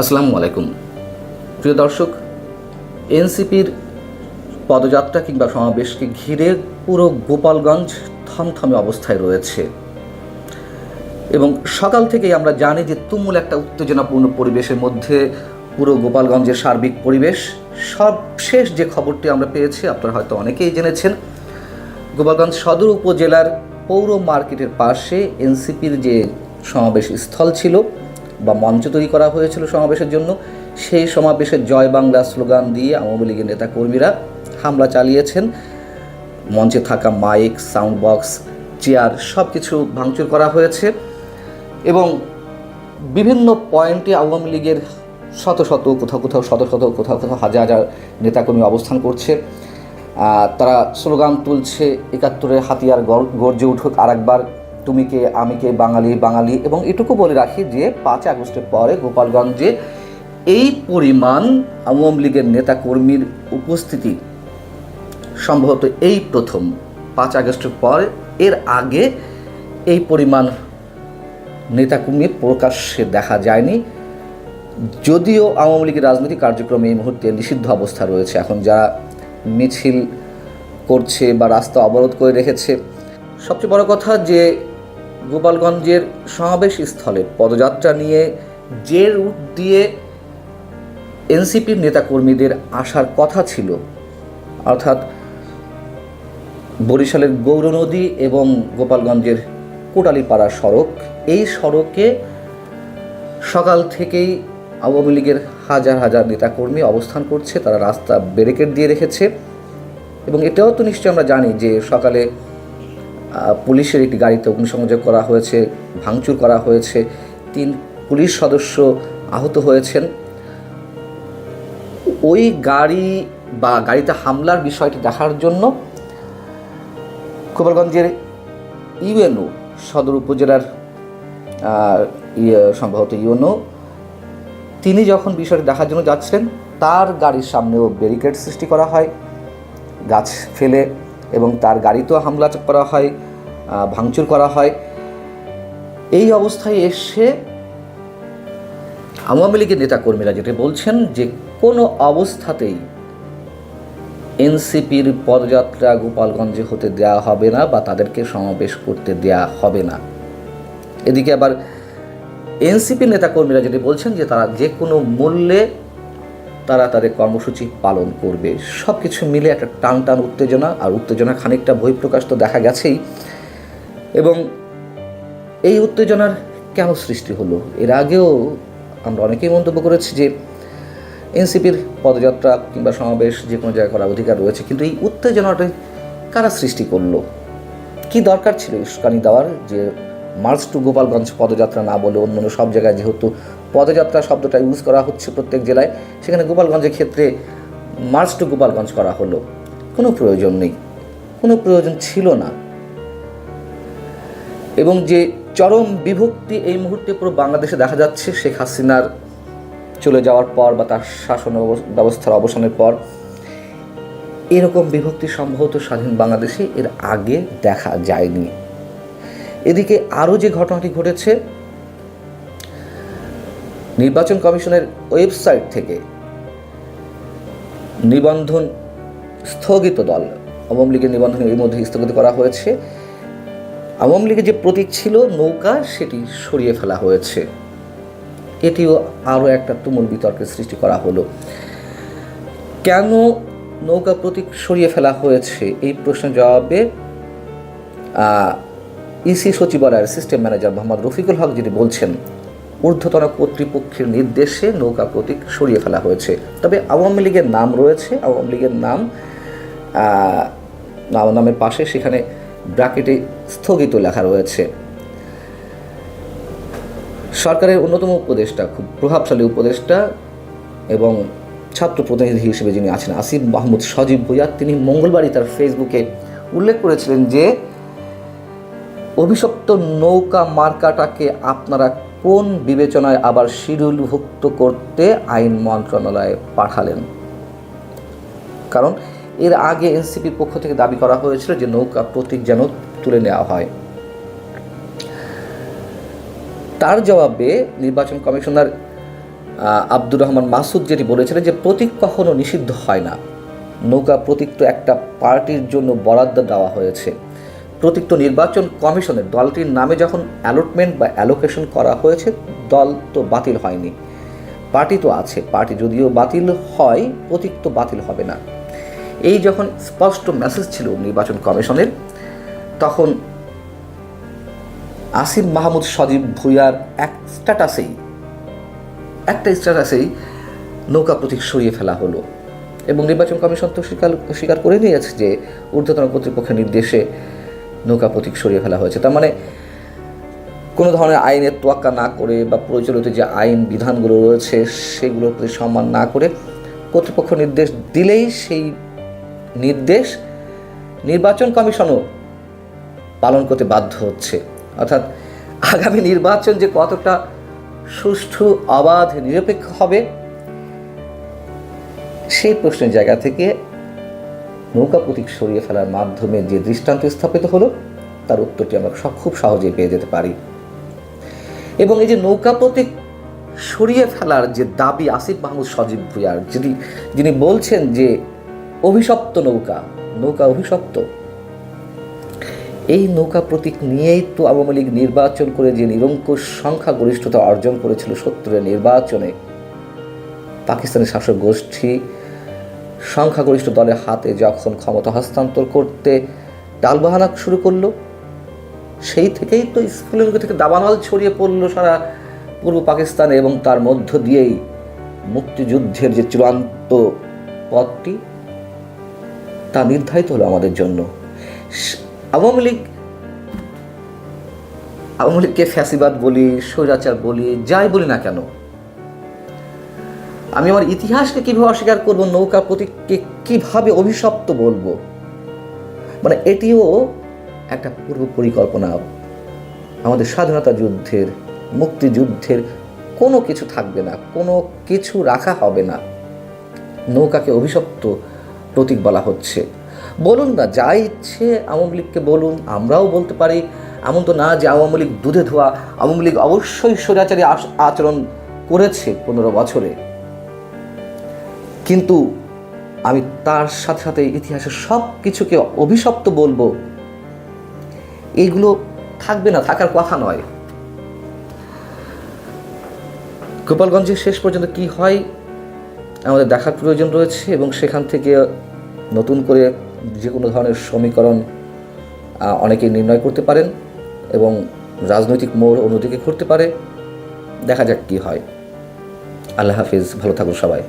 আসসালামু আলাইকুম। প্রিয় দর্শক, এনসিপির পদযাত্রা কিংবা সমাবেশকে ঘিরে পুরো গোপালগঞ্জ থমথমে অবস্থায় রয়েছে। এবং সকাল থেকেই আমরা জানি যে তুমুল একটা উত্তেজনাপূর্ণ পরিবেশের মধ্যে পুরো গোপালগঞ্জের সার্বিক পরিবেশ। সবশেষ যে খবরটি আমরা পেয়েছি, আপনারা হয়তো অনেকেই জেনেছেন, গোপালগঞ্জ সদর উপজেলার পৌর মার্কেটের পাশে এনসিপির যে সমাবেশ স্থল ছিল বা মঞ্চ তৈরি করা হয়েছিল সমাবেশের জন্য, সেই সমাবেশে জয় বাংলা স্লোগান দিয়ে আওয়ামী লীগের নেতাকর্মীরা হামলা চালিয়েছেন। মঞ্চে থাকা মাইক, সাউন্ড বক্স, চেয়ার সব কিছু ভাঙচুর করা হয়েছে এবং বিভিন্ন পয়েন্টে আওয়ামী লীগের শত শত, কোথাও কোথাও শত শত, কোথাও কোথাও হাজার হাজার নেতাকর্মী অবস্থান করছে। তারা স্লোগান তুলছে, একাত্তরের হাতিয়ার গর- গর্জে উঠুক আরেকবার। তুমি কে, আমি কে, বাঙালি বাঙালি, এবং এটুকু বলে রাখি যে পাঁচ আগস্টের পরে গোপালগঞ্জে এই পরিমাণ আওয়ামী লীগের নেতাকর্মীর উপস্থিতি সম্ভবত এই প্রথম। পাঁচ আগস্টের পর এর আগে এই পরিমাণ নেতাকর্মী প্রকাশ্যে দেখা যায়নি। যদিও আওয়ামী লীগের রাজনৈতিক কার্যক্রম এই মুহূর্তে নিষিদ্ধ অবস্থা রয়েছে। এখন যারা মিছিল করছে বা রাস্তা অবরোধ করে রেখেছে, সবচেয়ে বড় কথা যে গোপালগঞ্জের সমাবেশ স্থলে পদযাত্রা নিয়ে যে রুট দিয়ে এনসিপির নেতাকর্মীদের আসার কথা ছিল। অর্থাৎ বরিশালের গৌরনদী এবং গোপালগঞ্জের কোটালীপাড়া সড়ক। এই সড়কে সকাল থেকেই আওয়ামী লীগের হাজার হাজার নেতাকর্মী অবস্থান করছে, তারা রাস্তা ব্যারিকেড দিয়ে রেখেছে। এবং এটাও তো নিশ্চয়ই আমরা জানি যে সকালে পুলিশের একটি গাড়িতে অগ্নিসংযোগ করা হয়েছে ভাঙচুর করা হয়েছে। তিন পুলিশ সদস্য আহত হয়েছেন। ওই গাড়ি বা গাড়িতে হামলার বিষয়টি দেখার জন্য গোপালগঞ্জের ইউএনও সদর উপজেলার ইয়ে, সম্ভবত ইউএনও তিনি যখন বিষয়টি দেখার জন্য যাচ্ছিলেন তার গাড়ির সামনেও ব্যারিকেড সৃষ্টি করা হয়। গাছ ফেলে এবং তার গাড়িতেও হামলা করা হয় ভাঙচুর করা হয়। এই অবস্থায় এসে আওয়ামী লীগের নেতাকর্মীরা যেটা বলছেন যে, কোনো অবস্থাতেই এনসিপির পদযাত্রা গোপালগঞ্জে হতে দেওয়া হবে না বা তাদেরকে সমাবেশ করতে দেওয়া হবে না। এদিকে আবার এনসিপি নেতাকর্মীরা যেটি বলছেন যে, তারা যে কোনো মূল্যে তারা তাদের কর্মসূচি পালন করবে। সব কিছু মিলে একটা টান টান উত্তেজনা, আর উত্তেজনা খানিকটা বহিঃপ্রকাশ তো দেখা গেছেই। এবং এই উত্তেজনার কেন সৃষ্টি হলো? এর আগেও আমরা অনেকেই মন্তব্য করেছি যে, এনসিপির পদযাত্রা কিংবা সমাবেশ যে কোনো জায়গায় করার অধিকার রয়েছে, কিন্তু এই উত্তেজনাটা কারা সৃষ্টি করল? কি দরকার ছিল? উস্কানি দেওয়ার যে মার্চ টু গোপালগঞ্জ পদযাত্রা না বলে অন্য সব জায়গায় যেহেতু পদযাত্রা শব্দটা ইউজ করা হচ্ছে প্রত্যেক জেলায়, সেখানে গোপালগঞ্জের ক্ষেত্রে মার্চ টু গোপালগঞ্জ করা হলো। কোনো প্রয়োজন নেই। কোনো প্রয়োজন ছিল না। এবং যে চরম বিভক্তি এই মুহূর্তে পুরো বাংলাদেশে দেখা যাচ্ছে, শেখ হাসিনার চলে যাওয়ার পর বা তার শাসন ব্যবস্থার অবসানের পর, এরকম বিভক্তি সম্ভবত স্বাধীন বাংলাদেশে এর আগে দেখা যায়নি। এদিকে আরও যে ঘটনাটি ঘটেছে, নির্বাচন কমিশনের ওয়েবসাইট থেকে নিবন্ধন স্থগিত দল, আওয়ামী লীগের নিবন্ধন এর মধ্যে স্থগিত করা হয়েছে। আওয়ামী লীগের যে প্রতীক ছিল নৌকা, সেটি সরিয়ে ফেলা হয়েছে। এটিও আরও একটা তুমুল বিতর্কের সৃষ্টি করা হলো। কেন নৌকা প্রতীক সরিয়ে ফেলা হয়েছে? এই প্রশ্নের জবাবে ইসি সচিবালয়ের সিস্টেম ম্যানেজার মোহাম্মদ রফিকুল হক যেটি বলছেন, ঊর্ধ্বতন কর্তৃপক্ষের নির্দেশে নৌকা প্রতীক সরিয়ে ফেলা হয়েছে। তবে আওয়ামী লীগের নাম রয়েছে, আওয়ামী লীগের নাম নাম, নামের পাশে সেখানে ব্র্যাকেটে স্থগিত লেখা রয়েছে। সরকারের অন্যতম উপদেষ্টা, খুব প্রভাবশালী উপদেষ্টা এবং ছাত্র প্রতিনিধি হিসেবে যিনি আছেন, আসিফ মাহমুদ সজীব ভুইয়া, তিনি মঙ্গলবারই তার ফেসবুকে উল্লেখ করেছিলেন যে অভিশপ্ত নৌকা মার্কাটাকে আপনারা কোন বিবেচনায় আবার শিডিউলভুক্ত করতে আইন মন্ত্রণালয়ে পাঠালেন? কারণ এর আগে এনসিপির পক্ষ থেকে দাবি করা হয়েছিল যে নৌকা প্রতীক যেন তুলে নেওয়া হয়। তার জবাবে নির্বাচন কমিশনার আব্দুর রহমান মাসুদ যেটি বলেছিলেন যে প্রতীক কখনো নিষিদ্ধ হয় না। নৌকা প্রতীক তো একটা পার্টির জন্য বরাদ্দ দেওয়া হয়েছে। প্রতীক তো নির্বাচন কমিশনের দলটির নামে যখন অ্যালটমেন্ট বা অ্যালোকেশন করা হয়েছে, দল তো বাতিল হয়নি। পার্টি তো আছে, পার্টি যদিও বাতিল হয় প্রতীক তো বাতিল হবে না। এই যখন স্পষ্ট মেসেজ ছিল নির্বাচন কমিশনের, তখন আসিফ মাহমুদ সজীব ভুইয়ার এক স্ট্যাটাসেই একটা স্ট্যাটাসেই নৌকা প্রতীক সরিয়ে ফেলা হলো। এবং নির্বাচন কমিশন তো স্বীকার স্বীকার করে নিয়েছে যে ঊর্ধ্বতন কর্তৃপক্ষের নির্দেশে নৌকা প্রতীক সরিয়ে ফেলা হয়েছে। তার মানে কোনো ধরনের আইনের তোয়াক্কা না করে বা প্রচলিত যে আইন বিধানগুলো রয়েছে, সেগুলোর প্রতি সম্মান না করে কর্তৃপক্ষ নির্দেশ দিলেই সেই নির্দেশ নির্বাচন কমিশনও পালন করতে বাধ্য হচ্ছে। অর্থাৎ আগামী নির্বাচন যে কতটা সুষ্ঠু, অবাধ, নিরপেক্ষ হবে, সেই প্রশ্নের জায়গা থেকে নৌকা প্রতীক সরিয়ে ফেলার মাধ্যমে যে দৃষ্টান্ত স্থাপিত হলো, তার উত্তরটি আমরা সব খুব সহজেই পেয়ে যেতে পারি। এবং এই যে নৌকা প্রতীক সরিয়ে ফেলার যে দাবি আসিফ মাহমুদ সজীব ভুইয়ার, যিনি যিনি বলছেন যে অভিশপ্ত নৌকা নৌকা অভিশপ্ত। এই নৌকা প্রতীক নিয়েই তো আওয়ামী লীগ নির্বাচন করে যে নিরঙ্কুশ সংখ্যাগরিষ্ঠতা অর্জন করেছিল সত্তরের নির্বাচনে। পাকিস্তানের শাসক গোষ্ঠী সংখ্যাগরিষ্ঠ দলের হাতে যখন ক্ষমতা হস্তান্তর করতে টালবাহানা শুরু করল, সেই থেকেই তো স্ফুলিঙ্গ থেকে দাবানল ছড়িয়ে পড়ল সারা পূর্ব পাকিস্তানে এবং তার মধ্য দিয়েই মুক্তিযুদ্ধের যে চূড়ান্ত পথটি, তা নির্ধারিত হলো আমাদের জন্য। আওয়ামী লীগ, আওয়ামী লীগকে ফ্যাসিবাদ বলি, স্বৈরাচার বলি, যাই বলি না কেন আমি আমার ইতিহাসকে কীভাবে অস্বীকার করব নৌকা প্রতীককে কীভাবে অভিশপ্ত বলব? মানে এটিও একটা পূর্ব পরিকল্পনা। আমাদের স্বাধীনতা যুদ্ধের, মুক্তিযুদ্ধের কোনো কিছু থাকবে না, কোনো কিছু রাখা হবে না। নৌকাকে অভিশপ্ত প্রতীক বলা হচ্ছে। বলুন না, যা ইচ্ছে আওয়ামী লীগকে বলুন, আমরাও বলতে পারি। এমন তো না যে আওয়ামী লীগ দুধে ধোয়া। আওয়ামী লীগ অবশ্যই স্বৈরাচারী আচরণ করেছে পনেরো বছরে। কিন্তু আমি তার সাথে সাথে ইতিহাসের সব কিছুকে অভিশপ্ত বলব। এইগুলো থাকবে না থাকার কথা নয়। গোপালগঞ্জে শেষ পর্যন্ত কি হয় আমাদের দেখার প্রয়োজন রয়েছে এবং সেখান থেকে নতুন করে যে কোনো ধরনের সমীকরণ আহ, অনেকে নির্ণয় করতে পারেন এবং রাজনৈতিক মোড় অন্যদিকে ঘুরতে পারে। দেখা যাক কি হয়। আল্লাহ হাফিজ ভালো থাকুন সবাই।